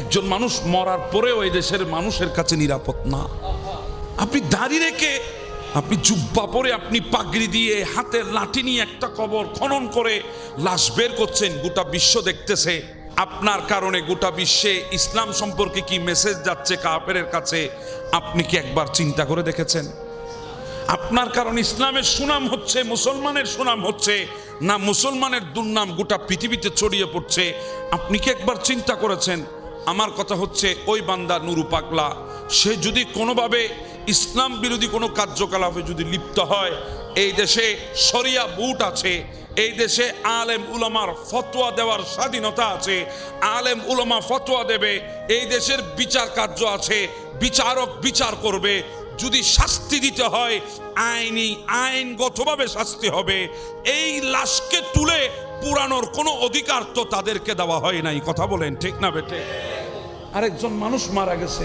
একজন মানুষ মরার পরেও এই দেশের মানুষের কাছে নিরাপদ না। আপনি দাঁড়িয়ে রেখে, আপনি জুব্বা পরে আপনি পাগড়ি দিয়ে হাতের লাঠি নিয়ে একটা কবর খনন করে লাশ বের করছেন, গোটা বিশ্ব দেখতেছে। আপনার কারণে গোটা বিশ্বে ইসলাম সম্পর্কে কি মেসেজ যাচ্ছে কাপের কাছে, আপনি কি একবার চিন্তা করে দেখেছেন? আপনার কারণ ইসলামের সুনাম হচ্ছে, মুসলমানের সুনাম হচ্ছে, না মুসলমানের দুর্নাম গোটা পৃথিবীতে ছড়িয়ে পড়ছে, আপনি কি একবার চিন্তা করেছেন? আমার কথা হচ্ছে, ওই বান্দা নুরু পাগলা, সে যদি কোনোভাবে ইসলাম বিরোধী কোনো কার্যকলাপে যদি লিপ্ত হয়, এই দেশে সরিয়া বুট আছে, এই দেশে আলেম উলামার ফতোয়া দেওয়ার স্বাধীনতা আছে, আলেম উলামা ফতোয়া দেবে, এই দেশের বিচার কার্য আছে, বিচারক বিচার করবে যদি শাস্তি দিতে হয়, আইনি, আইনগতভাবে শাস্তি হবে। এই লাশকে তুলে পুরানোর কোনো অধিকার তো তাদেরকে দেওয়া হয় নাই, কথা বলেন, ঠিক না বেটে আরেকজন মানুষ মারা গেছে।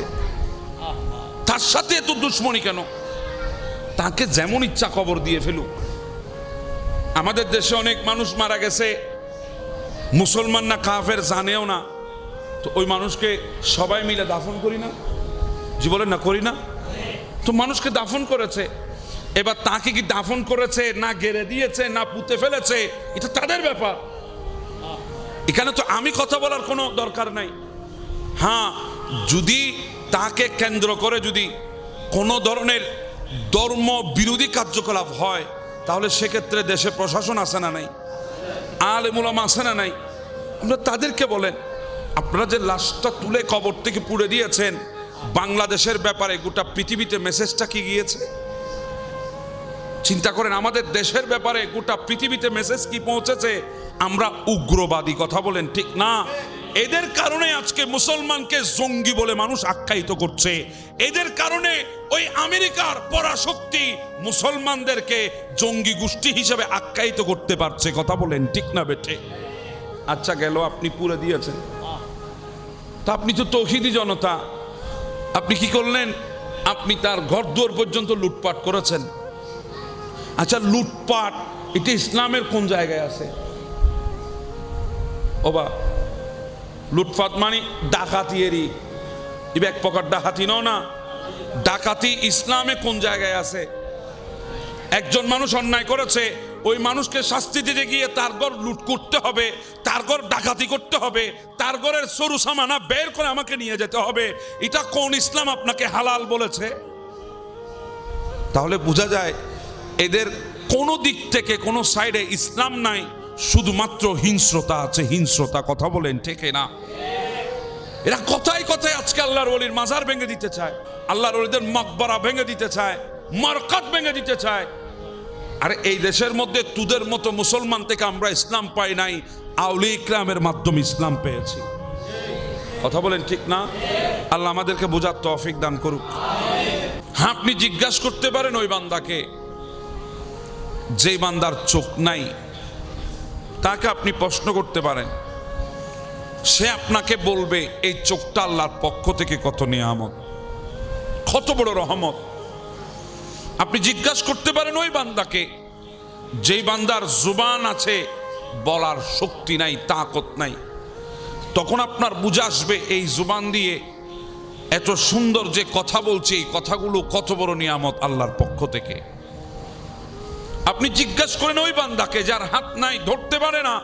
তার সাথে এত দুশ্মনী কেন? তাকে যেমন ইচ্ছা কবর দিয়ে ফেলুক। আমাদের দেশে অনেক মানুষ মারা গেছে। মুসলমান না কাফের জানেও না। তো ওই মানুষকে সবাই মিলে দাফন করি না? জি বলেন না, করি না? তো মানুষকে দাফন করেছে। এবার তাকে কি দাফন করেছে, না গেড়ে দিয়েছে, না পুঁতে ফেলেছে, এটা তাদের ব্যাপার। এখানে তো আমি কথা বলার কোনো দরকার নাই। হ্যাঁ যদি তাকে কেন্দ্র করে যদি কোনো ধরনের ধর্ম বিরোধী কার্যকলাপ হয়, তাহলে সেক্ষেত্রে দেশে প্রশাসন আছে না নাই? আল আলেমুলাম আছে না নাই? আমরা তাদেরকে বলেন, আপনারা যে লাশটা তুলে কবর থেকে পুড়ে দিয়েছেন বাংলাদেশের ব্যাপারে গোটা পৃথিবীতে মেসেজটা কি গিয়েছে? চিন্তা করেন, আমাদের দেশের ব্যাপারে গোটা পৃথিবীতে মেসেজ কি পৌঁছেছে? আমরা উগ্রবাদী কথা বলেন, ঠিক না? এদের কারণে আজকে মুসলমানকে জঙ্গি বলে মানুষ আখ্যায়িত করছে। এদের কারণে ওই আমেরিকার পরাশক্তি মুসলমানদেরকে জঙ্গি গোষ্ঠী হিসেবে আখ্যায়িত করতে পারছে, কথা বলেন, ঠিক না বেটে আচ্ছা গেল, আপনি পুরে দিয়েছেন। তা আপনি তো তৌহিদি জনতা। আপনি কি করলেন? আপনি তার ঘর দুয়ার পর্যন্ত লুটপাট করেছেন। আচ্ছা লুটপাট, এটা ইসলামের কোন জায়গায় আছে? ওবা, লুটপাট মানে ডাকাতি এরই। এক প্রকার ডাকাতি নও না। ডাকাতি ইসলামে কোন জায়গায় আছে? একজন মানুষ অন্যায় করেছে ওই মানুষকে শাস্তি দিতে গিয়ে তার ঘর লুট করতে হবে, তার ঘর ডাকাতি করতে হবে, তার ঘরের সরু সামানা বের করে আমাকে নিয়ে যেতে হবে। এটা কোন ইসলাম আপনাকে হালাল বলেছে? তাহলে বোঝা যায় এদের কোনো দিক থেকে, কোনো সাইডে ইসলাম নাই, শুধুমাত্র হিংস্রতা আছে, হিংস্রতা কথা বলেন, ঠিক না? এরা কথায় কথায় আজকে আল্লাহর অলির মাজার ভেঙে দিতে চায়, আল্লাহর অলিদের মকবরা ভেঙে দিতে চায়, মারকাত ভেঙে দিতে চায়। আর এই দেশের মধ্যে তুদের মতো মুসলমান থেকে আমরা ইসলাম পাই নাই আউলি ইকরামের মাধ্যমে ইসলাম পেয়েছি। কথা বলেন ঠিক না? আল্লাহ আমাদেরকে বোঝার তফিক দান করুক। হ্যাঁ আপনি জিজ্ঞাসা করতে পারেন ওই বান্দাকে, যে বান্দার চোখ নাই, তাকে আপনি প্রশ্ন করতে পারেন। সে আপনাকে বলবে, এই চোখটা আল্লাহর পক্ষ থেকে কত নিয়ামত, কত বড় রহমত। আপনি জিজ্ঞাসা করতে পারেন ওই বান্দাকে, যেই বান্দার জুবান আছে, বলার শক্তি নাই, তাকত নাই। তখন আপনার বুঝে আসবে এই জুবান দিয়ে এত সুন্দর যে কথা বলছে, এই কথাগুলো কত বড় নিয়ামত আল্লাহর পক্ষ থেকে। আপনি জিজ্ঞাসা করেন ওই বান্দাকে, যার হাত নাই, ধরতে পারে না।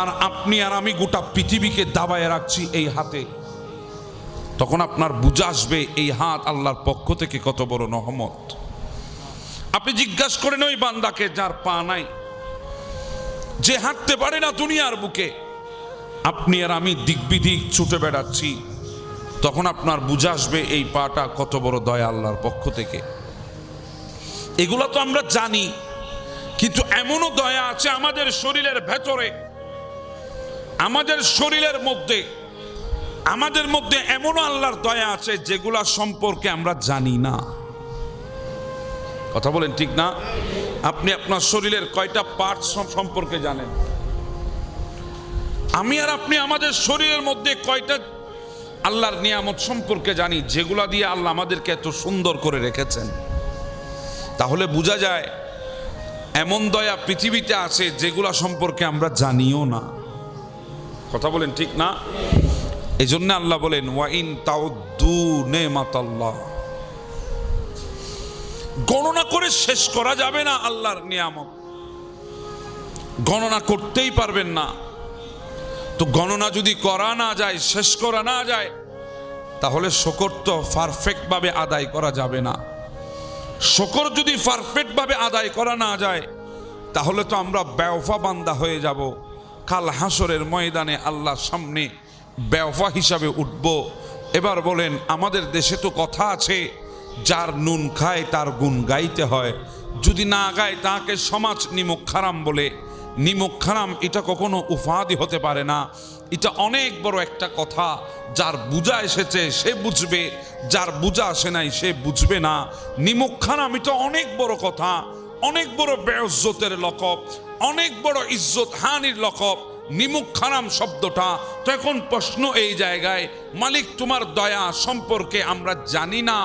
আর আপনি আর আমি গোটা পৃথিবীকে দাবায় রাখছি এই হাতে। তখন আপনার বুঝে আসবে, এই হাত আল্লাহর পক্ষ থেকে কত বড় নহমত। আপনি জিজ্ঞাসা করেন ওই বান্দাকে, যার পা নাই, যে হাঁটতে পারে না দুনিয়ার বুকে, আপনি আর আমি দিকবিদিক ছুটে বেড়াচ্ছি, তখন আপনার বুঝে আসবে এই পাটা কত বড় দয়া আল্লাহর পক্ষ থেকে। এগুলো তো আমরা জানি, কিন্তু এমনও দয়া আছে আমাদের শরীরের ভেতরে, আমাদের শরীরের মধ্যে আমাদের মধ্যে এমনও আল্লাহর দয়া আছে যেগুলা সম্পর্কে আমরা জানি না। কথা বলেন ঠিক না? আপনি আপনার শরীরের কয়টা পার্ট সম্পর্কে জানেন? আমি আর আপনি আমাদের শরীরের মধ্যে কয়টা আল্লাহর নিয়ামত সম্পর্কে জানি যেগুলা দিয়ে আল্লাহ আমাদেরকে এত সুন্দর করে রেখেছেন? তাহলে বোঝা যায় এমন দয়া পৃথিবীতে আছে যেগুলা সম্পর্কে আমরা জানিও না। কথা বলেন ঠিক না? এই জন্য আল্লাহ বলেন, ওয়াইন তাউদ্দু নেমাতাল্লাহ। গণনা করে শেষ করা যাবে না আল্লাহর নিয়ামত। গণনা করতেই পারবেন না। তো গণনা যদি করা না যায়, শেষ করা না যায়, তাহলে শকর তো পারফেক্ট ভাবে আদায় করা যাবে না। শকর যদি পারফেক্ট ভাবে আদায় করা না যায়, তাহলে তো আমরা ব্যওফা বান্দা হয়ে যাব। কাল হাসরের ময়দানে আল্লাহর সামনে ব্যওফা হিসাবে উঠব। এবার বলেন, আমাদের দেশে তো কথা আছে, যার নুন খায় তার গুণ গাইতে হয়। যদি না গায়, তাকে সমাজ নিমক খারাম বলে। নিমক খারাম, এটা কখনো উপাধি হতে পারে না। এটা অনেক বড় একটা কথা। যার বুঝা এসেছে, সে বুঝবে। যার বুঝা আসে নাই, সে বুঝবে না। নিমক খারাম, এটা অনেক বড় কথা। অনেক বড় বেয়জ্জতের লকব। অনেক বড় ইজ্জত হানির লকব। নিমুখ খারাম শব্দটা, তো এখন প্রশ্ন এই জায়গায়, মালিক তোমার দয়া সম্পর্কে আমরা জানি না,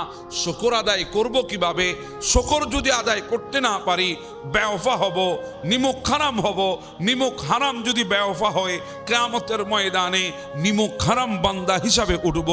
শকর আদায় করব কীভাবে? শকর যদি আদায় করতে না পারি ব্যওফা হব নিমুখ হারাম হব নিমুখ হারাম যদি ব্যওফা হয়, কেয়ামতের ময়দানে নিমুখ হারাম বান্দা হিসাবে উঠব।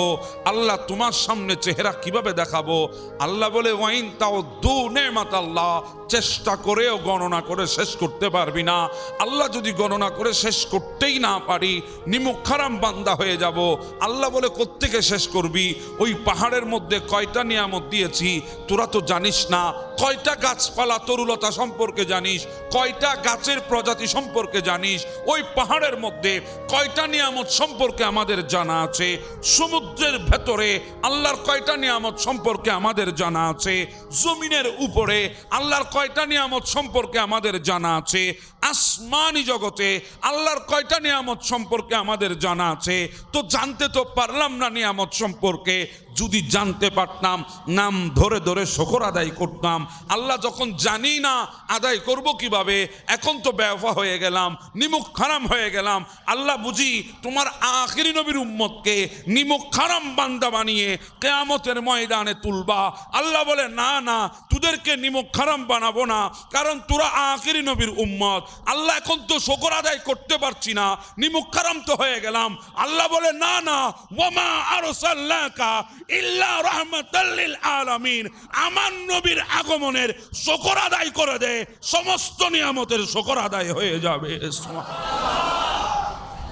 আল্লাহ তোমার সামনে চেহারা কীভাবে দেখাবো? আল্লাহ বলে, ওয়াইন তাও দু নেমাত আল্লাহ, চেষ্টা করেও গণনা করে শেষ করতে পারবি না। আল্লাহ যদি গণনা করে শেষ করতেই না পারি, নিমুখ খারাম বান্দা হয়ে যাব। আল্লাহ বলে, কোত্থেকে শেষ করবি? ওই পাহাড়ের মধ্যে কয়টা নিয়ামত দিয়েছি? তোরা তো জানিস না। কয়টা গাছপালা তরুলতা সম্পর্কে জানিস? কয়টা গাছের প্রজাতি সম্পর্কে জানিস? ওই পাহাড়ের মধ্যে কয়টা নিয়ামত সম্পর্কে আমাদের জানা আছে? সমুদ্রের ভেতরে আল্লাহর কয়টা নিয়ামত সম্পর্কে আমাদের জানা আছে? জমিনের উপরে আল্লাহর কয়টা নিয়ামত সম্পর্কে আমাদের জানা আছে? আসমানি জগতে আল্লাহর কয়টা নিয়ামত সম্পর্কে আমাদের জানা আছে? তো জানতে তো পারলাম না নিয়ামত সম্পর্কে। যদি জানতে পারতাম, নাম ধরে ধরে শকর আদায় করতাম। আল্লাহ যখন জানি না আদায় করব কীভাবে, এখন তো ব্যবসা হয়ে গেলাম, নিমুখ খারাম হয়ে গেলাম। আল্লাহ বুঝি তোমার আখিরি নবীর উম্মতকে নিমুখ খারাম বান্দা বানিয়ে কেয়ামতের ময়দানে তুলবা। আল্লাহ বলে, না না, তোদেরকে নিমুখ খারাম বানাবো না, কারণ তোরা আখিরি নবীর উম্মত। আল্লাহ এখন তো শকর আদায় করতে পারছি না, নিমুখ খারাম তো হয়ে গেলাম। আল্লাহ বলে, না না ওয়ামা আরসাল্লাকা ইল্লা রহমতাল্লিল আলামিন। আমার নবীর আগমনের শকর আদায় করে দেয় সমস্ত নিয়ামতের শকর আদায় হয়ে যাবে। সুবহান